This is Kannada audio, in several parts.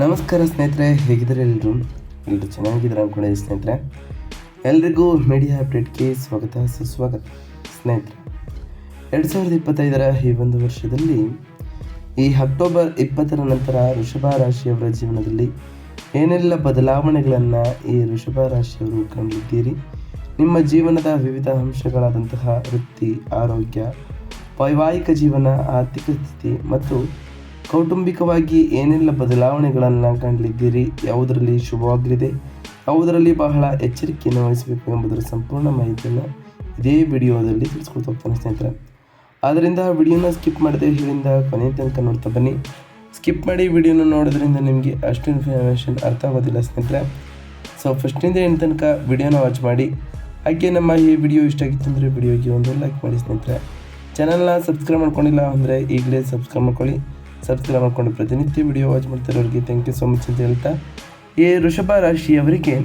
ನಮಸ್ಕಾರ ಸ್ನೇಹಿತರೆ, ಹೇಗಿದ್ದಾರೆ ಎಲ್ಲರೂ ಎಲ್ಲರೂ ಚೆನ್ನಾಗಿದ್ದಾರೆ ಅಂದ್ಕೊಂಡಿದ್ದೀವಿ ಸ್ನೇಹಿತರೆ. ಎಲ್ರಿಗೂ ಮೀಡಿಯಾ ಅಪ್ಡೇಟ್ಗೆ ಸ್ವಾಗತ, ಸುಸ್ವಾಗತ. ಸ್ನೇಹಿತರೆ, ಎರಡು ಸಾವಿರದ ಇಪ್ಪತ್ತೈದರ ಈ ಒಂದು ವರ್ಷದಲ್ಲಿ ಈ ಅಕ್ಟೋಬರ್ ಇಪ್ಪತ್ತರ ನಂತರ ಋಷಭ ರಾಶಿಯವರ ಜೀವನದಲ್ಲಿ ಏನೆಲ್ಲ ಬದಲಾವಣೆಗಳನ್ನು ಈ ಋಷಭ ರಾಶಿಯವರು ಕಂಡಿದ್ದೀರಿ? ನಿಮ್ಮ ಜೀವನದ ವಿವಿಧ ಅಂಶಗಳಾದಂತಹ ವೃತ್ತಿ, ಆರೋಗ್ಯ, ವೈವಾಹಿಕ ಜೀವನ, ಆರ್ಥಿಕ ಸ್ಥಿತಿ ಮತ್ತು ಕೌಟುಂಬಿಕವಾಗಿ ಏನೆಲ್ಲ ಬದಲಾವಣೆಗಳನ್ನು ಕಾಣಲಿದ್ದೀರಿ ಯಾವುದರಲ್ಲಿ ಶುಭವಾಗಲಿದೆ? ಯಾವುದರಲ್ಲಿ ಬಹಳ ಎಚ್ಚರಿಕೆಯನ್ನು ವಹಿಸಬೇಕು ಎಂಬುದರ ಸಂಪೂರ್ಣ ಮಾಹಿತಿಯನ್ನು ಇದೇ ವಿಡಿಯೋದಲ್ಲಿ ತಿಳಿಸ್ಕೊಳ್ತಾ ಹೋಗ್ತಾನೆ ಸ್ನೇಹಿತರೆ. ಆದ್ದರಿಂದ ವಿಡಿಯೋನ ಸ್ಕಿಪ್ ಮಾಡದೆ ಇದರಿಂದ ಕೊನೆಯ ತನಕ ನೋಡ್ತಾ ಬನ್ನಿ. ಸ್ಕಿಪ್ ಮಾಡಿ ವಿಡಿಯೋನ ನೋಡೋದ್ರಿಂದ ನಿಮಗೆ ಅಷ್ಟು ಇನ್ಫಾರ್ಮೇಷನ್ ಅರ್ಥ ಆಗೋದಿಲ್ಲ ಸ್ನೇಹಿತರೆ. ಸೊ ಫಸ್ಟಿಂದ ಏನು ತನಕ ವಿಡಿಯೋನ ವಾಚ್ ಮಾಡಿ. ಹಾಗೆ ನಮ್ಮ ಈ ವಿಡಿಯೋ ಇಷ್ಟ ಆಗಿತ್ತು ಅಂದರೆ ವಿಡಿಯೋಗೆ ಒಂದು ಲೈಕ್ ಮಾಡಿ ಸ್ನೇಹಿತರೆ. ಚಾನಲ್ನ ಸಬ್ಸ್ಕ್ರೈಬ್ ಮಾಡ್ಕೊಂಡಿಲ್ಲ ಅಂದರೆ ಈಗಲೇ ಸಬ್ಸ್ಕ್ರೈಬ್ ಮಾಡ್ಕೊಳ್ಳಿ. ಸಬ್ಸ್ಕ್ರೈಬ್ ಮಾಡ್ಕೊಂಡು ಪ್ರತಿನಿತ್ಯ ವಿಡಿಯೋ ವಾಚ್ ಮಾಡ್ತಿರೋರಿಗೆ ಥ್ಯಾಂಕ್ ಯು ಸೊ ಮಚ್ ಅಂತ ಹೇಳ್ತಾ. ಈ ವೃಷಭ ರಾಶಿಯವರಿಗೆ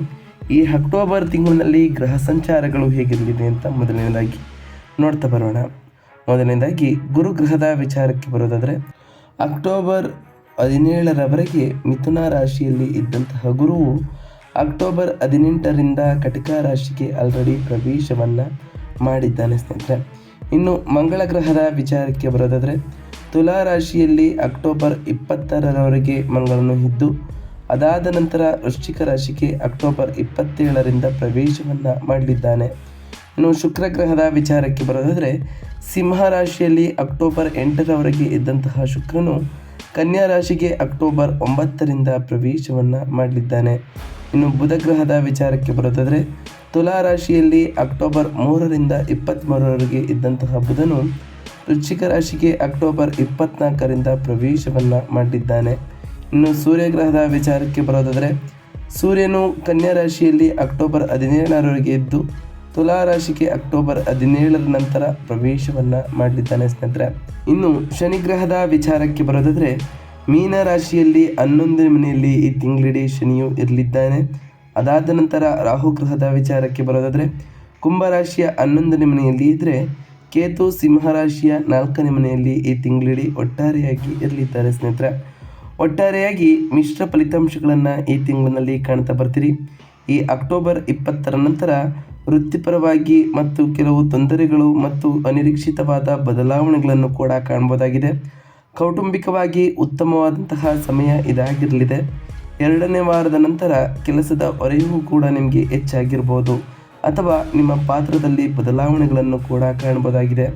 ಈ ಅಕ್ಟೋಬರ್ ತಿಂಗಳಿನಲ್ಲಿ ಗ್ರಹ ಸಂಚಾರಗಳು ಹೇಗಿರಲಿದೆ ಅಂತ ಮೊದಲನೇದಾಗಿ ನೋಡ್ತಾ ಬರೋಣ. ಮೊದಲನೇದಾಗಿ ಗುರುಗ್ರಹದ ವಿಚಾರಕ್ಕೆ ಬರೋದಾದರೆ, ಅಕ್ಟೋಬರ್ ಹದಿನೇಳರವರೆಗೆ ಮಿಥುನ ರಾಶಿಯಲ್ಲಿ ಇದ್ದಂತಹ ಗುರುವು ಅಕ್ಟೋಬರ್ ಹದಿನೆಂಟರಿಂದ ಕಟಕ ರಾಶಿಗೆ ಆಲ್ರೆಡಿ ಪ್ರವೇಶವನ್ನು ಮಾಡಿದ್ದಾನೆ ಸ್ನೇಹಿತರೆ. ಇನ್ನು ಮಂಗಳ ಗ್ರಹದ ವಿಚಾರಕ್ಕೆ ಬರೋದಾದರೆ ತುಲಾ ರಾಶಿಯಲ್ಲಿ ಅಕ್ಟೋಬರ್ ಇಪ್ಪತ್ತರವರೆಗೆ ಮಂಗಳನು ಇದ್ದು, ಅದಾದ ನಂತರ ವೃಶ್ಚಿಕ ರಾಶಿಗೆ ಅಕ್ಟೋಬರ್ ಇಪ್ಪತ್ತೇಳರಿಂದ ಪ್ರವೇಶವನ್ನು ಮಾಡಲಿದ್ದಾನೆ. ಇನ್ನು ಶುಕ್ರ ಗ್ರಹದ ವಿಚಾರಕ್ಕೆ ಬರೋದಾದರೆ, ಸಿಂಹ ರಾಶಿಯಲ್ಲಿ ಅಕ್ಟೋಬರ್ ಎಂಟರವರೆಗೆ ಇದ್ದಂತಹ ಶುಕ್ರನು ಕನ್ಯಾ ರಾಶಿಗೆ ಅಕ್ಟೋಬರ್ ಒಂಬತ್ತರಿಂದ ಪ್ರವೇಶವನ್ನು ಮಾಡಲಿದ್ದಾನೆ. ಇನ್ನು ಬುಧ ಗ್ರಹದ ವಿಚಾರಕ್ಕೆ ಬರೋದಾದರೆ, ತುಲಾ ರಾಶಿಯಲ್ಲಿ ಅಕ್ಟೋಬರ್ ಮೂರರಿಂದ ಇಪ್ಪತ್ತ್ಮೂರರವರೆಗೆ ಇದ್ದಂತಹ ಬುಧನು ವೃಶ್ಚಿಕ ರಾಶಿಗೆ ಅಕ್ಟೋಬರ್ ಇಪ್ಪತ್ನಾಲ್ಕರಿಂದ ಪ್ರವೇಶವನ್ನು ಮಾಡಿದ್ದಾನೆ. ಇನ್ನು ಸೂರ್ಯಗ್ರಹದ ವಿಚಾರಕ್ಕೆ ಬರೋದಾದರೆ, ಸೂರ್ಯನು ಕನ್ಯಾ ರಾಶಿಯಲ್ಲಿ ಅಕ್ಟೋಬರ್ ಹದಿನೇಳರವರೆಗೆ ಇದ್ದು ತುಲಾ ರಾಶಿಗೆ ಅಕ್ಟೋಬರ್ ಹದಿನೇಳರ ನಂತರ ಪ್ರವೇಶವನ್ನು ಮಾಡಲಿದ್ದಾನೆ ಸ್ನೇಹಿತರೆ. ಇನ್ನು ಶನಿಗ್ರಹದ ವಿಚಾರಕ್ಕೆ ಬರೋದಾದರೆ ಮೀನ ರಾಶಿಯಲ್ಲಿ ಹನ್ನೊಂದನೇ ಮನೆಯಲ್ಲಿ ಈ ತಿಂಗಳಿಡೀ ಶನಿಯು ಇರಲಿದ್ದಾನೆ. ಅದಾದ ನಂತರ ರಾಹುಗ್ರಹದ ವಿಚಾರಕ್ಕೆ ಬರೋದಾದರೆ, ಕುಂಭರಾಶಿಯ ಹನ್ನೊಂದನೇ ಮನೆಯಲ್ಲಿ ಇದ್ದರೆ ಕೇತು ಸಿಂಹರಾಶಿಯ ನಾಲ್ಕನೇ ಮನೆಯಲ್ಲಿ ಈ ತಿಂಗಳಿಡೀ ಒಟ್ಟಾರೆಯಾಗಿ ಇರಲಿದ್ದಾರೆ ಸ್ನೇಹಿತರೆ. ಒಟ್ಟಾರೆಯಾಗಿ ಮಿಶ್ರ ಫಲಿತಾಂಶಗಳನ್ನು ಈ ತಿಂಗಳಿನಲ್ಲಿ ಕಾಣ್ತಾ ಬರ್ತೀರಿ. ಈ ಅಕ್ಟೋಬರ್ ಇಪ್ಪತ್ತರ ನಂತರ ವೃತ್ತಿಪರವಾಗಿ ಮತ್ತು ಕೆಲವು ತೊಂದರೆಗಳು ಮತ್ತು ಅನಿರೀಕ್ಷಿತವಾದ ಬದಲಾವಣೆಗಳನ್ನು ಕೂಡ ಕಾಣ್ಬೋದಾಗಿದೆ. ಕೌಟುಂಬಿಕವಾಗಿ ಉತ್ತಮವಾದಂತಹ ಸಮಯ ಇದಾಗಿರಲಿದೆ. ಎರಡನೇ ವಾರದ ನಂತರ ಕೆಲಸದ ಹೊರೆಯೂ ಕೂಡ ನಿಮಗೆ ಹೆಚ್ಚಾಗಿರ್ಬೋದು. ಅಥವಾ ನಿಮ್ಮ ಪಾತ್ರದಲ್ಲಿ ಬದಲಾವಣೆಗಳನ್ನು ಕೂಡ ಕಾಣಬಹುದಾಗಿದೆ.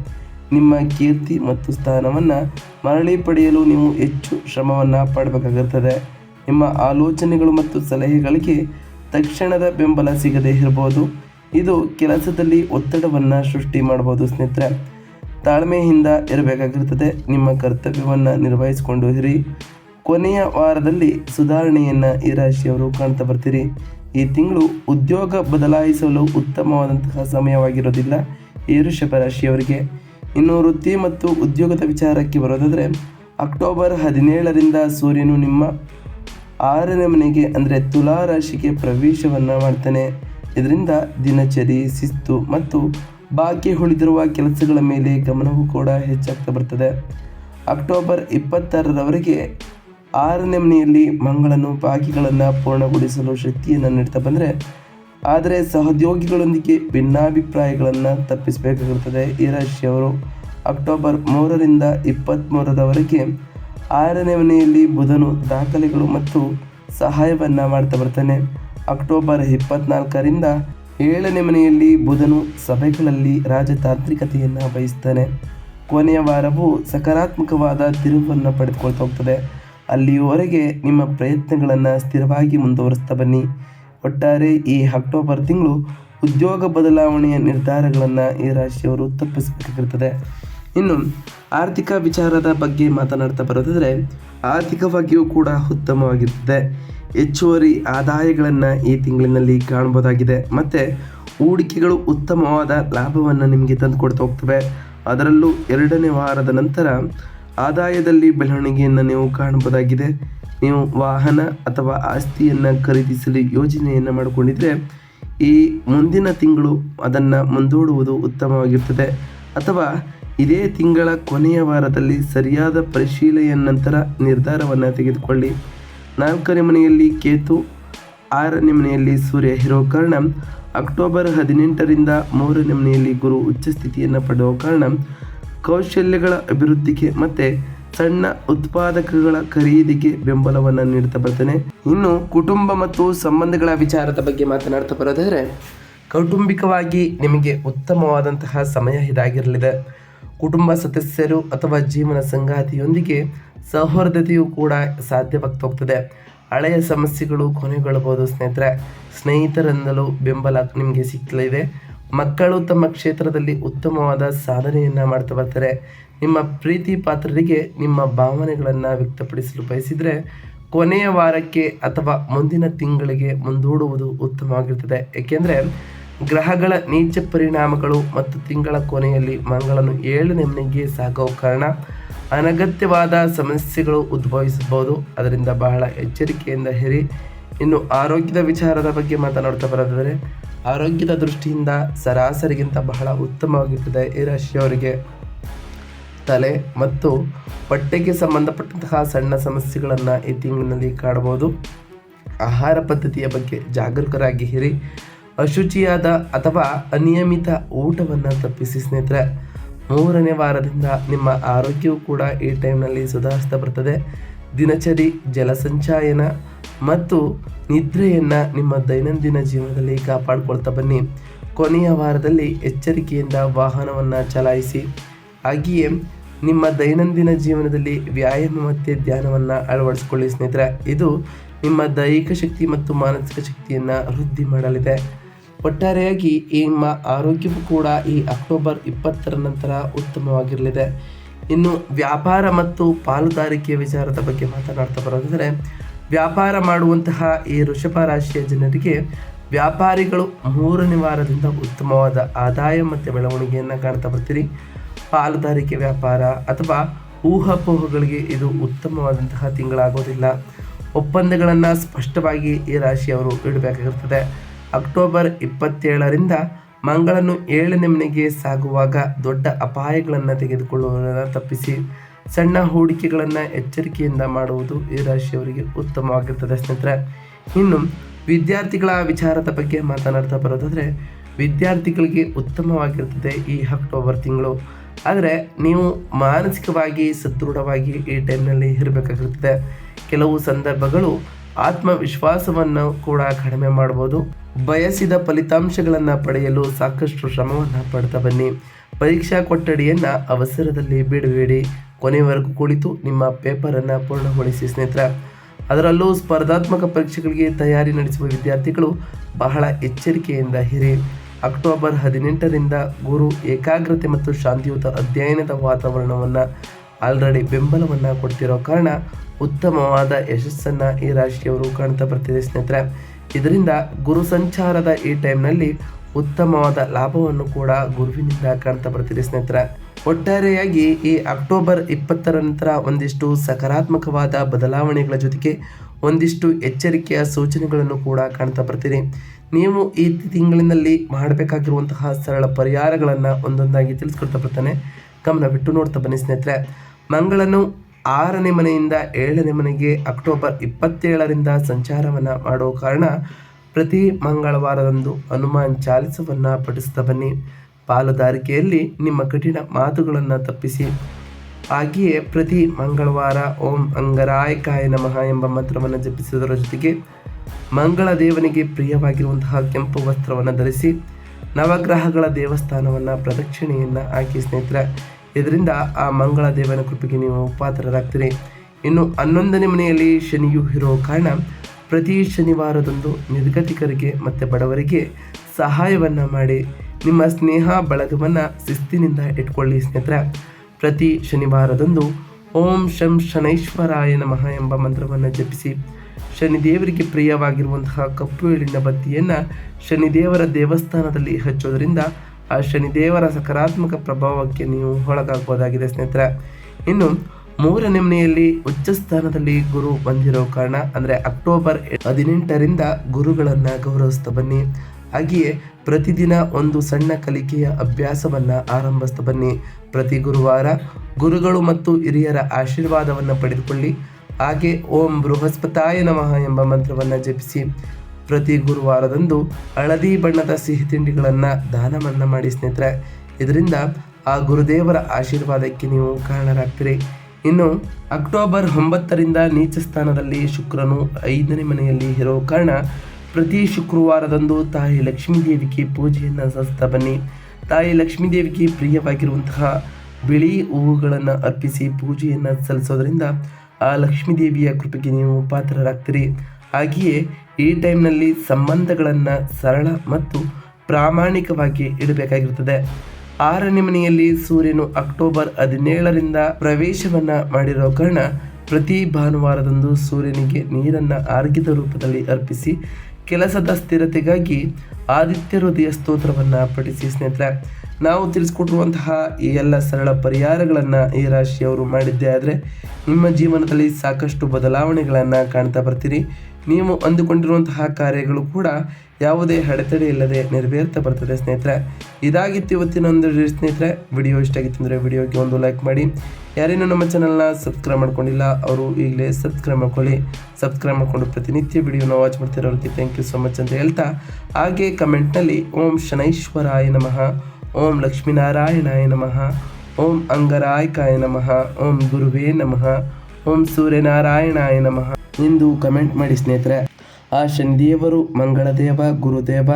ನಿಮ್ಮ ಕೀರ್ತಿ ಮತ್ತು ಸ್ಥಾನವನ್ನು ಮರಳಿ ಪಡೆಯಲು ನೀವು ಹೆಚ್ಚು ಶ್ರಮವನ್ನು ಪಡಬೇಕಾಗಿರ್ತದೆ. ನಿಮ್ಮ ಆಲೋಚನೆಗಳು ಮತ್ತು ಸಲಹೆಗಳಿಗೆ ತಕ್ಷಣದ ಬೆಂಬಲ ಸಿಗದೇ ಇರಬಹುದು ಇದು ಕೆಲಸದಲ್ಲಿ ಒತ್ತಡವನ್ನು ಸೃಷ್ಟಿ ಮಾಡಬಹುದು ಸ್ನೇಹಿತರೆ. ತಾಳ್ಮೆಯಿಂದ ಇರಬೇಕಾಗಿರುತ್ತದೆ ನಿಮ್ಮ ಕರ್ತವ್ಯವನ್ನು ನಿರ್ವಹಿಸಿಕೊಂಡು ಇರಿ. ಕೊನೆಯ ವಾರದಲ್ಲಿ ಸುಧಾರಣೆಯನ್ನು ಈ ರಾಶಿಯವರು ಕಾಣ್ತಾ ಬರ್ತೀರಿ. ಈ ತಿಂಗಳು ಉದ್ಯೋಗ ಬದಲಾಯಿಸಲು ಉತ್ತಮವಾದಂತಹ ಸಮಯವಾಗಿರೋದಿಲ್ಲ. ಈ ವೃಷಭ ರಾಶಿಯವರಿಗೆ ಇನ್ನು ವೃತ್ತಿ ಮತ್ತು ಉದ್ಯೋಗದ ವಿಚಾರಕ್ಕೆ ಬರೋದಾದರೆ, ಅಕ್ಟೋಬರ್ ಹದಿನೇಳರಿಂದ ಸೂರ್ಯನು ನಿಮ್ಮ ಆರನೇ ಮನೆಗೆ, ಅಂದರೆ ತುಲಾ ರಾಶಿಗೆ ಪ್ರವೇಶವನ್ನು ಮಾಡ್ತಾನೆ. ಇದರಿಂದ ದಿನಚರಿ, ಶಿಸ್ತು ಮತ್ತು ಬಾಕಿ ಉಳಿದಿರುವ ಕೆಲಸಗಳ ಮೇಲೆ ಗಮನವೂ ಕೂಡ ಹೆಚ್ಚಾಗ್ತಾ ಬರ್ತದೆ. ಅಕ್ಟೋಬರ್ ಇಪ್ಪತ್ತಾರರವರೆಗೆ ಆರನೇ ಮನೆಯಲ್ಲಿ ಮಂಗಳನು ಬಾಕಿಗಳನ್ನು ಪೂರ್ಣಗೊಳಿಸಲು ಶಕ್ತಿಯನ್ನು ನೀಡ್ತಾ ಬಂದರೆ, ಆದರೆ ಸಹೋದ್ಯೋಗಿಗಳೊಂದಿಗೆ ಭಿನ್ನಾಭಿಪ್ರಾಯಗಳನ್ನು ತಪ್ಪಿಸಬೇಕಾಗುತ್ತದೆ ಈ ರಾಶಿಯವರು ಅಕ್ಟೋಬರ್ ಮೂರರಿಂದ ಇಪ್ಪತ್ತ್ಮೂರರವರೆಗೆ ಆರನೇ ಮನೆಯಲ್ಲಿ ಬುಧನು ದಾಖಲೆಗಳು ಮತ್ತು ಸಹಾಯವನ್ನು ಮಾಡ್ತಾ ಬರ್ತಾನೆ. ಅಕ್ಟೋಬರ್ ಇಪ್ಪತ್ನಾಲ್ಕರಿಂದ ಏಳನೇ ಮನೆಯಲ್ಲಿ ಬುಧನು ಸಭೆಗಳಲ್ಲಿ ರಾಜತಾಂತ್ರಿಕತೆಯನ್ನು ಬಯಸ್ತಾನೆ. ಕೊನೆಯ ವಾರವು ಸಕಾರಾತ್ಮಕವಾದ ತಿರುವನ್ನು ಪಡೆದುಕೊಳ್ತಾ ಹೋಗ್ತದೆ. ಅಲ್ಲಿಯವರೆಗೆ ನಿಮ್ಮ ಪ್ರಯತ್ನಗಳನ್ನು ಸ್ಥಿರವಾಗಿ ಮುಂದುವರಿಸ್ತಾ ಬನ್ನಿ. ಒಟ್ಟಾರೆ ಈ ಅಕ್ಟೋಬರ್ ತಿಂಗಳು ಉದ್ಯೋಗ ಬದಲಾವಣೆಯ ನಿರ್ಧಾರಗಳನ್ನು ಈ ರಾಶಿಯವರು ತಪ್ಪಿಸಬೇಕಾಗಿರ್ತದೆ. ಇನ್ನು, ಆರ್ಥಿಕ ವಿಚಾರದ ಬಗ್ಗೆ ಮಾತನಾಡ್ತಾ ಬರೋದಾದರೆ, ಆರ್ಥಿಕವಾಗಿಯೂ ಕೂಡ ಉತ್ತಮವಾಗಿರ್ತದೆ. ಹೆಚ್ಚುವರಿ ಆದಾಯಗಳನ್ನು ಈ ತಿಂಗಳಿನಲ್ಲಿ ಕಾಣ್ಬೋದಾಗಿದೆ. ಮತ್ತು, ಹೂಡಿಕೆಗಳು ಉತ್ತಮವಾದ ಲಾಭವನ್ನು ನಿಮಗೆ ತಂದು ಕೊಡ್ತಾ ಹೋಗ್ತವೆ. ಅದರಲ್ಲೂ ಎರಡನೇ ವಾರದ ನಂತರ ಆದಾಯದಲ್ಲಿ ಬೆಳವಣಿಗೆಯನ್ನು ನೀವು ಕಾಣಬಹುದಾಗಿದೆ. ನೀವು ವಾಹನ ಅಥವಾ ಆಸ್ತಿಯನ್ನು ಖರೀದಿಸಲು ಯೋಜನೆಯನ್ನು ಮಾಡಿಕೊಂಡಿದ್ರೆ, ಈ ಮುಂದಿನ ತಿಂಗಳು ಅದನ್ನು ಮುಂದೂಡುವುದು ಉತ್ತಮವಾಗಿರ್ತದೆ ಅಥವಾ ಇದೇ ತಿಂಗಳ ಕೊನೆಯ ವಾರದಲ್ಲಿ ಸರಿಯಾದ ಪರಿಶೀಲನೆಯ ನಂತರ ನಿರ್ಧಾರವನ್ನು ತೆಗೆದುಕೊಳ್ಳಿ. ನಾಲ್ಕನೇ ಮನೆಯಲ್ಲಿ ಕೇತು, ಆರನೇ ಮನೆಯಲ್ಲಿ ಸೂರ್ಯ ಇರೋ ಕಾರಣ, ಅಕ್ಟೋಬರ್ ಹದಿನೆಂಟರಿಂದ ಮೂರನೇ ಮನೆಯಲ್ಲಿ ಗುರು ಉಚ್ಚ ಸ್ಥಿತಿಯನ್ನು ಪಡೆಯುವ ಕಾರಣ ಕೌಶಲ್ಯಗಳ ಅಭಿವೃದ್ಧಿಗೆ ಮತ್ತು ಸಣ್ಣ ಉತ್ಪಾದಕಗಳ ಖರೀದಿಗೆ ಬೆಂಬಲವನ್ನು ನೀಡ್ತಾ ಬರ್ತೇನೆ. ಇನ್ನು ಕುಟುಂಬ ಮತ್ತು ಸಂಬಂಧಗಳ ವಿಚಾರದ ಬಗ್ಗೆ ಮಾತನಾಡ್ತಾ ಬರೋದಾದರೆ, ಕೌಟುಂಬಿಕವಾಗಿ ನಿಮಗೆ ಉತ್ತಮವಾದಂತಹ ಸಮಯ ಇದಾಗಿರಲಿದೆ. ಕುಟುಂಬ ಸದಸ್ಯರು ಅಥವಾ ಜೀವನ ಸಂಗಾತಿಯೊಂದಿಗೆ ಸೌಹಾರ್ದತೆಯು ಕೂಡ ಸಾಧ್ಯವಾಗ್ತಾ ಹೋಗ್ತದೆ ಹಳೆಯ ಸಮಸ್ಯೆಗಳು ಕೊನೆಗೊಳ್ಳಬಹುದು ಸ್ನೇಹಿತರೆ. ಸ್ನೇಹಿತರಿಂದಲೂ ಬೆಂಬಲ ನಿಮಗೆ ಸಿಗ್ತಲಿದೆ ಮಕ್ಕಳು ತಮ್ಮ ಕ್ಷೇತ್ರದಲ್ಲಿ ಉತ್ತಮವಾದ ಸಾಧನೆಯನ್ನು ಮಾಡ್ತಾ ಬರ್ತಾರೆ. ನಿಮ್ಮ ಪ್ರೀತಿ ಪಾತ್ರರಿಗೆ ನಿಮ್ಮ ಭಾವನೆಗಳನ್ನು ವ್ಯಕ್ತಪಡಿಸಲು ಬಯಸಿದರೆ ಕೊನೆಯ ವಾರಕ್ಕೆ ಅಥವಾ ಮುಂದಿನ ತಿಂಗಳಿಗೆ ಮುಂದೂಡುವುದು ಉತ್ತಮವಾಗಿರ್ತದೆ ಏಕೆಂದರೆ ಗ್ರಹಗಳ ನೀಚ ಪರಿಣಾಮಗಳು ಮತ್ತು ತಿಂಗಳ ಕೊನೆಯಲ್ಲಿ ಮಂಗಳನು ಏಳು ಮನೆಗೆ ಸಾಗುವ ಕಾರಣ ಅನಗತ್ಯವಾದ ಸಮಸ್ಯೆಗಳು ಉದ್ಭವಿಸಬಹುದು. ಅದರಿಂದ ಬಹಳ ಎಚ್ಚರಿಕೆಯಿಂದ ಹೇರಿ ಇನ್ನು ಆರೋಗ್ಯದ ವಿಚಾರದ ಬಗ್ಗೆ ಮಾತನಾಡ್ತಾ ಬರೋದಾದರೆ ಆರೋಗ್ಯದ ದೃಷ್ಟಿಯಿಂದ ಸರಾಸರಿಗಿಂತ ಬಹಳ ಉತ್ತಮವಾಗಿರ್ತದೆ ಈ ರಾಶಿಯವರಿಗೆ. ತಲೆ ಮತ್ತು ಹೊಟ್ಟೆಗೆ ಸಂಬಂಧಪಟ್ಟಂತಹ ಸಣ್ಣ ಸಮಸ್ಯೆಗಳನ್ನು ಈ ತಿಂಗಳಿನಲ್ಲಿ ಕಾಣಬಹುದು ಆಹಾರ ಪದ್ಧತಿಯ ಬಗ್ಗೆ ಜಾಗರೂಕರಾಗಿ ಹಿರಿ ಅಶುಚಿಯಾದ ಅಥವಾ ಅನಿಯಮಿತ ಊಟವನ್ನು ತಪ್ಪಿಸಿ ಸ್ನೇಹಿತರೆ. ಮೂರನೇ ವಾರದಿಂದ ನಿಮ್ಮ ಆರೋಗ್ಯವು ಕೂಡ ಈ ಟೈಮ್ನಲ್ಲಿ ಸುಧಾರಿಸ್ತಾ ಬರ್ತದೆ. ದಿನಚರಿ ಜಲಸಂಚಯನ ಮತ್ತು ನಿದ್ರೆಯನ್ನು ನಿಮ್ಮ ದೈನಂದಿನ ಜೀವನದಲ್ಲಿ ಕಾಪಾಡಿಕೊಳ್ತಾ ಬನ್ನಿ. ಕೊನೆಯ ವಾರದಲ್ಲಿ ಎಚ್ಚರಿಕೆಯಿಂದ ವಾಹನವನ್ನು ಚಲಾಯಿಸಿ, ಹಾಗೆಯೇ ನಿಮ್ಮ ದೈನಂದಿನ ಜೀವನದಲ್ಲಿ ವ್ಯಾಯಾಮ ಮತ್ತು ಧ್ಯಾನವನ್ನು ಅಳವಡಿಸಿಕೊಳ್ಳಿ ಸ್ನೇಹಿತರೆ. ಇದು ನಿಮ್ಮ ದೈಹಿಕ ಶಕ್ತಿ ಮತ್ತು ಮಾನಸಿಕ ಶಕ್ತಿಯನ್ನು ವೃದ್ಧಿ ಮಾಡಲಿದೆ. ಒಟ್ಟಾರೆಯಾಗಿ ನಿಮ್ಮ ಆರೋಗ್ಯವು ಕೂಡ ಈ ಅಕ್ಟೋಬರ್ ಇಪ್ಪತ್ತರ ನಂತರ ಉತ್ತಮವಾಗಿರಲಿದೆ. ಇನ್ನು ವ್ಯಾಪಾರ ಮತ್ತು ಪಾಲುದಾರಿಕೆಯ ವಿಚಾರದ ಬಗ್ಗೆ ಮಾತನಾಡ್ತಾ ಬರೋದಾದರೆ, ವ್ಯಾಪಾರ ಮಾಡುವಂತಹ ಈ ವೃಷಭ ರಾಶಿಯ ಜನರಿಗೆ ವ್ಯಾಪಾರಿಗಳು ಮೂರನೇ ವಾರದಿಂದ ಉತ್ತಮವಾದ ಆದಾಯ ಮತ್ತು ಬೆಳವಣಿಗೆಯನ್ನು ಕಾಣ್ತಾ ಬರ್ತೀರಿ. ಪಾಲುದಾರಿಕೆ ವ್ಯಾಪಾರ ಅಥವಾ ಊಹಾಪೋಹಗಳಿಗೆ ಇದು ಉತ್ತಮವಾದಂತಹ ತಿಂಗಳಾಗೋದಿಲ್ಲ. ಒಪ್ಪಂದಗಳನ್ನು ಸ್ಪಷ್ಟವಾಗಿ ಈ ರಾಶಿಯವರು ಇಡಬೇಕಾಗಿರ್ತದೆ. ಅಕ್ಟೋಬರ್ ಇಪ್ಪತ್ತೇಳರಿಂದ ಮಂಗಳನು ಏಳನೇ ಮನೆಗೆ ಸಾಗುವಾಗ ದೊಡ್ಡ ಅಪಾಯಗಳನ್ನು ತೆಗೆದುಕೊಳ್ಳುವುದನ್ನು ತಪ್ಪಿಸಿ ಸಣ್ಣ ಹೂಡಿಕೆಗಳನ್ನು ಎಚ್ಚರಿಕೆಯಿಂದ ಮಾಡುವುದು ಈ ರಾಶಿಯವರಿಗೆ ಉತ್ತಮವಾಗಿರ್ತದೆ ಸ್ನೇಹಿತರೆ. ಇನ್ನು ವಿದ್ಯಾರ್ಥಿಗಳ ವಿಚಾರದ ಬಗ್ಗೆ ಮಾತನಾಡ್ತಾ ಬರೋದಾದರೆ ವಿದ್ಯಾರ್ಥಿಗಳಿಗೆ ಉತ್ತಮವಾಗಿರ್ತದೆ ಈ ಅಕ್ಟೋಬರ್ ತಿಂಗಳು. ಆದರೆ ನೀವು ಮಾನಸಿಕವಾಗಿ ಸದೃಢವಾಗಿ ಈ ಟೈಮ್ನಲ್ಲಿ ಇರಬೇಕಾಗಿರ್ತದೆ. ಕೆಲವು ಸಂದರ್ಭಗಳು ಆತ್ಮವಿಶ್ವಾಸವನ್ನು ಕೂಡ ಕಡಿಮೆ ಮಾಡ್ಬೋದು. ಬಯಸಿದ ಫಲಿತಾಂಶಗಳನ್ನು ಪಡೆಯಲು ಸಾಕಷ್ಟು ಶ್ರಮವನ್ನು ಪಡ್ತಾ ಬನ್ನಿ. ಪರೀಕ್ಷಾ ಕೊಠಡಿಯನ್ನು ಅವಸರದಲ್ಲಿ ಬಿಡಬೇಡಿ. ಕೊನೆಯವರೆಗೂ ಕುಳಿತು ನಿಮ್ಮ ಪೇಪರನ್ನು ಪೂರ್ಣಗೊಳಿಸಿ ಸ್ನೇಹಿತರ. ಅದರಲ್ಲೂ ಸ್ಪರ್ಧಾತ್ಮಕ ಪರೀಕ್ಷೆಗಳಿಗೆ ತಯಾರಿ ನಡೆಸುವ ವಿದ್ಯಾರ್ಥಿಗಳು ಬಹಳ ಎಚ್ಚರಿಕೆಯಿಂದ ಹಿರಿ ಅಕ್ಟೋಬರ್ ಹದಿನೆಂಟರಿಂದ ಗುರು ಏಕಾಗ್ರತೆ ಮತ್ತು ಶಾಂತಿಯುತ ಅಧ್ಯಯನದ ವಾತಾವರಣವನ್ನು ಆಲ್ರೆಡಿ ಬೆಂಬಲವನ್ನು ಕೊಡ್ತಿರೋ ಕಾರಣ ಉತ್ತಮವಾದ ಯಶಸ್ಸನ್ನು ಈ ರಾಶಿಯವರು ಕಾಣ್ತಾ ಬರ್ತಿದೆ ಸ್ನೇಹಿತರೆ. ಇದರಿಂದ ಗುರು ಸಂಚಾರದ ಈ ಟೈಮ್ನಲ್ಲಿ ಉತ್ತಮವಾದ ಲಾಭವನ್ನು ಕೂಡ ಗುರುವಿನಿಂದ ಕಾಣ್ತಾ ಬರ್ತಿದೆ ಸ್ನೇಹಿತರೆ. ಒಟ್ಟಾರೆಯಾಗಿ ಈ ಅಕ್ಟೋಬರ್ ಇಪ್ಪತ್ತರ ನಂತರ ಒಂದಿಷ್ಟು ಸಕಾರಾತ್ಮಕವಾದ ಬದಲಾವಣೆಗಳ ಜೊತೆಗೆ ಒಂದಿಷ್ಟು ಎಚ್ಚರಿಕೆಯ ಸೂಚನೆಗಳನ್ನು ಕೂಡ ಕಾಣ್ತಾ ಬರ್ತೀರಿ ನೀವು ಈ ತಿಂಗಳಿನಲ್ಲಿ ಮಾಡಬೇಕಾಗಿರುವಂತಹ ಸರಳ ಪರಿಹಾರಗಳನ್ನು ಒಂದೊಂದಾಗಿ ತಿಳಿಸ್ಕೊಡ್ತಾ ಬರ್ತಾನೆ. ಗಮನ ಬಿಟ್ಟು ನೋಡ್ತಾ ಬನ್ನಿ ಸ್ನೇಹಿತರೆ. ಮಂಗಳನು ಆರನೇ ಮನೆಯಿಂದ ಏಳನೇ ಮನೆಗೆ ಅಕ್ಟೋಬರ್ ಇಪ್ಪತ್ತೇಳರಿಂದ ಸಂಚಾರವನ್ನು ಮಾಡುವ ಕಾರಣ ಪ್ರತಿ ಮಂಗಳವಾರದಂದು ಹನುಮಾನ್ ಚಾಲಿಸವನ್ನು ಪಠಿಸ್ತಾ ಬನ್ನಿ. ಪಾಲುದಾರಿಕೆಯಲ್ಲಿ ನಿಮ್ಮ ಕಠಿಣ ಮಾತುಗಳನ್ನು ತಪ್ಪಿಸಿ. ಹಾಗೆಯೇ ಪ್ರತಿ ಮಂಗಳವಾರ ಓಂ ಅಂಗರಾಯಕಾಯ ನಮಃ ಎಂಬ ಮಂತ್ರವನ್ನು ಜಪಿಸುವುದರ ಜೊತೆಗೆ ಮಂಗಳ ದೇವನಿಗೆ ಪ್ರಿಯವಾಗಿರುವಂತಹ ಕೆಂಪು ವಸ್ತ್ರವನ್ನು ಧರಿಸಿ ನವಗ್ರಹಗಳ ದೇವಸ್ಥಾನವನ್ನು ಪ್ರದಕ್ಷಿಣೆಯನ್ನು ಹಾಕಿ ಸ್ನೇಹಿತರೆ. ಇದರಿಂದ ಆ ಮಂಗಳ ದೇವನ ಕೃಪೆಗೆ ನೀವು ಪಾತ್ರರಾಗ್ತೀರಿ. ಇನ್ನು ಹನ್ನೊಂದನೇ ಮನೆಯಲ್ಲಿ ಶನಿಯು ಇರೋ ಕಾರಣ ಪ್ರತಿ ಶನಿವಾರದಂದು ನಿರ್ಗತಿಕರಿಗೆ ಮತ್ತು ಬಡವರಿಗೆ ಸಹಾಯವನ್ನು ಮಾಡಿ ನಿಮ್ಮ ಸ್ನೇಹ ಬಳಗವನ್ನು ಶಿಸ್ತಿನಿಂದ ಇಟ್ಕೊಳ್ಳಿ ಸ್ನೇಹಿತರ. ಪ್ರತಿ ಶನಿವಾರದಂದು ಓಂ ಶಂ ಶನೈಶ್ವರಾಯ ನಮಃ ಎಂಬ ಮಂತ್ರವನ್ನು ಜಪಿಸಿ ಶನಿದೇವರಿಗೆ ಪ್ರಿಯವಾಗಿರುವಂತಹ ಕಪ್ಪು ಎಳಿನ ಬತ್ತಿಯನ್ನು ಶನಿದೇವರ ದೇವಸ್ಥಾನದಲ್ಲಿ ಹಚ್ಚೋದ್ರಿಂದ ಆ ಶನಿದೇವರ ಸಕಾರಾತ್ಮಕ ಪ್ರಭಾವಕ್ಕೆ ನೀವು ಒಳಗಾಗಬಹುದಾಗಿದೆ, ಸ್ನೇಹಿತರೆ. ಇನ್ನು ಮೂರನೇ ಮನೆಯಲ್ಲಿ ಉಚ್ಚ ಸ್ಥಾನದಲ್ಲಿ ಗುರು ಬಂದಿರೋ ಕಾರಣ, ಅಂದರೆ ಅಕ್ಟೋಬರ್ ಹದಿನೆಂಟರಿಂದ ಗುರುಗಳನ್ನು ಗೌರವಿಸ್ತಾ ಬನ್ನಿ. ಹಾಗೆಯೇ ಪ್ರತಿದಿನ ಒಂದು ಸಣ್ಣ ಕಲಿಕೆಯ ಅಭ್ಯಾಸವನ್ನು ಆರಂಭಿಸ್ತಾ ಬನ್ನಿ. ಪ್ರತಿ ಗುರುವಾರ ಗುರುಗಳು ಮತ್ತು ಹಿರಿಯರ ಆಶೀರ್ವಾದವನ್ನು ಪಡೆದುಕೊಳ್ಳಿ. ಹಾಗೆ ಓಂ ಬೃಹಸ್ಪತಾಯ ನಮಃ ಎಂಬ ಮಂತ್ರವನ್ನು ಜಪಿಸಿ. ಪ್ರತಿ ಗುರುವಾರದಂದು ಹಳದಿ ಬಣ್ಣದ ಸಿಹಿ ತಿಂಡಿಗಳನ್ನು ದಾನ ಮನ್ನಾ ಮಾಡಿ ಸ್ನೇಹಿತರೆ. ಇದರಿಂದ ಆ ಗುರುದೇವರ ಆಶೀರ್ವಾದಕ್ಕೆ ನೀವು ಕಾರಣರಾಗ್ತೀರಿ. ಇನ್ನು ಅಕ್ಟೋಬರ್ ಒಂಬತ್ತರಿಂದ ನೀಚ ಸ್ಥಾನದಲ್ಲಿ ಶುಕ್ರನು ಐದನೇ ಮನೆಯಲ್ಲಿ ಇರೋ ಕಾರಣ ಪ್ರತಿ ಶುಕ್ರವಾರದಂದು ತಾಯಿ ಲಕ್ಷ್ಮೀ ದೇವಿಗೆ ಪೂಜೆಯನ್ನು ಸಲ್ಲಿಸ್ತಾ ಬನ್ನಿ. ತಾಯಿ ಲಕ್ಷ್ಮೀ ದೇವಿಗೆ ಪ್ರಿಯವಾಗಿರುವಂತಹ ಬಿಳಿ ಹೂವುಗಳನ್ನು ಅರ್ಪಿಸಿ ಪೂಜೆಯನ್ನು ಸಲ್ಲಿಸೋದ್ರಿಂದ ಆ ಲಕ್ಷ್ಮೀ ದೇವಿಯ ಕೃಪೆಗೆ ನೀವು ಪಾತ್ರರಾಗ್ತೀರಿ. ಹಾಗೆಯೇ ಈ ಟೈಮ್ನಲ್ಲಿ ಸಂಬಂಧಗಳನ್ನು ಸರಳ ಮತ್ತು ಪ್ರಾಮಾಣಿಕವಾಗಿ ಇಡಬೇಕಾಗಿರುತ್ತದೆ. ಆರನೇ ಮನೆಯಲ್ಲಿ ಸೂರ್ಯನು ಅಕ್ಟೋಬರ್ ಹದಿನೇಳರಿಂದ ಪ್ರವೇಶವನ್ನು ಮಾಡಿರೋ ಕಾರಣ ಪ್ರತಿ ಭಾನುವಾರದಂದು ಸೂರ್ಯನಿಗೆ ನೀರನ್ನು ಆರ್ಗಿದ ರೂಪದಲ್ಲಿ ಅರ್ಪಿಸಿ ಕೆಲಸದ ಸ್ಥಿರತೆಗಾಗಿ ಆದಿತ್ಯ ಹೃದಯ ಸ್ತೋತ್ರವನ್ನು ಪಠಿಸಿ ಸ್ನೇಹಿತರೆ. ನಾವು ತಿಳಿಸ್ಕೊಟ್ಟಿರುವಂತಹ ಈ ಎಲ್ಲ ಸರಳ ಪರಿಹಾರಗಳನ್ನು ಈ ರಾಶಿಯವರು ಮಾಡಿದ್ದೇ ಆದರೆ ನಿಮ್ಮ ಜೀವನದಲ್ಲಿ ಸಾಕಷ್ಟು ಬದಲಾವಣೆಗಳನ್ನು ಕಾಣ್ತಾ ಬರ್ತೀರಿ. ನೀವು ಅಂದುಕೊಂಡಿರುವಂತಹ ಕಾರ್ಯಗಳು ಕೂಡ ಯಾವುದೇ ಅಡೆತಡೆ ಇಲ್ಲದೆ ನೆರವೇರ್ತಾ ಬರ್ತದೆ ಸ್ನೇಹಿತರೆ. ಇದಾಗಿತ್ತು ಇವತ್ತಿನ ಒಂದು ಸ್ನೇಹಿತರೆ. ವಿಡಿಯೋ ಇಷ್ಟ ಆಗಿತ್ತು ಅಂದರೆ ವಿಡಿಯೋಗೆ ಒಂದು ಲೈಕ್ ಮಾಡಿ. ಯಾರೇನೂ ನಮ್ಮ ಚಾನಲ್ನ ಸಬ್ಸ್ಕ್ರೈಬ್ ಮಾಡ್ಕೊಂಡಿಲ್ಲ, ಅವರು ಈಗಲೇ ಸಬ್ಸ್ಕ್ರೈಬ್ ಮಾಡ್ಕೊಳ್ಳಿ. ಸಬ್ಸ್ಕ್ರೈಬ್ ಮಾಡಿಕೊಂಡು ಪ್ರತಿನಿತ್ಯ ವಿಡಿಯೋನ ವಾಚ್ ಮಾಡ್ತಿರೋರಿಗೆ ಥ್ಯಾಂಕ್ ಯು ಸೊ ಮಚ್ ಅಂತ ಹೇಳ್ತಾ, ಹಾಗೆ ಕಮೆಂಟ್ನಲ್ಲಿ ಓಂ ಶನೈಶ್ವರಾಯ ನಮಃ, ಓಂ ಲಕ್ಷ್ಮೀನಾರಾಯಣಾಯ ನಮಃ, ಓಂ ಅಂಗರಾಯಕಾಯ ನಮಃ, ಓಂ ಗುರುವೇ ನಮಃ, ಓಂ ಸೂರ್ಯನಾರಾಯಣಾಯ ನಮಃ. ಎಂದು ಕಮೆಂಟ್ ಮಾಡಿ ಸ್ನೇಹಿತರೆ. ಆ ಶನಿದೇವರು, ಮಂಗಳದೇವ, ಗುರುದೇವ,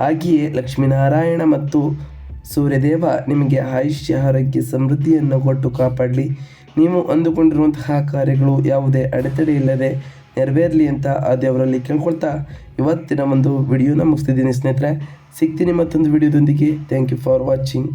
ಹಾಗೆಯೇ ಲಕ್ಷ್ಮೀನಾರಾಯಣ ಮತ್ತು ಸೂರ್ಯದೇವ ನಿಮಗೆ ಆಯುಷ್ಯ, ಆರೋಗ್ಯ, ಸಮೃದ್ಧಿಯನ್ನು ಕೊಟ್ಟು ಕಾಪಾಡಲಿ. ನೀವು ಅಂದುಕೊಂಡಿರುವಂತಹ ಕಾರ್ಯಗಳು ಯಾವುದೇ ಅಡೆತಡೆ ಇಲ್ಲದೆ ನೆರವೇರಲಿ ಅಂತ ಆ ದೇವರಲ್ಲಿ ಕೇಳ್ಕೊಳ್ತಾ ಇವತ್ತಿನ ಒಂದು ವಿಡಿಯೋನ ಮುಗಿಸ್ತಿದ್ದೀನಿ ಸ್ನೇಹಿತರೆ. ಸಿಗ್ತೀನಿ ಮತ್ತೊಂದು ವಿಡಿಯೋದೊಂದಿಗೆ. Thank you for watching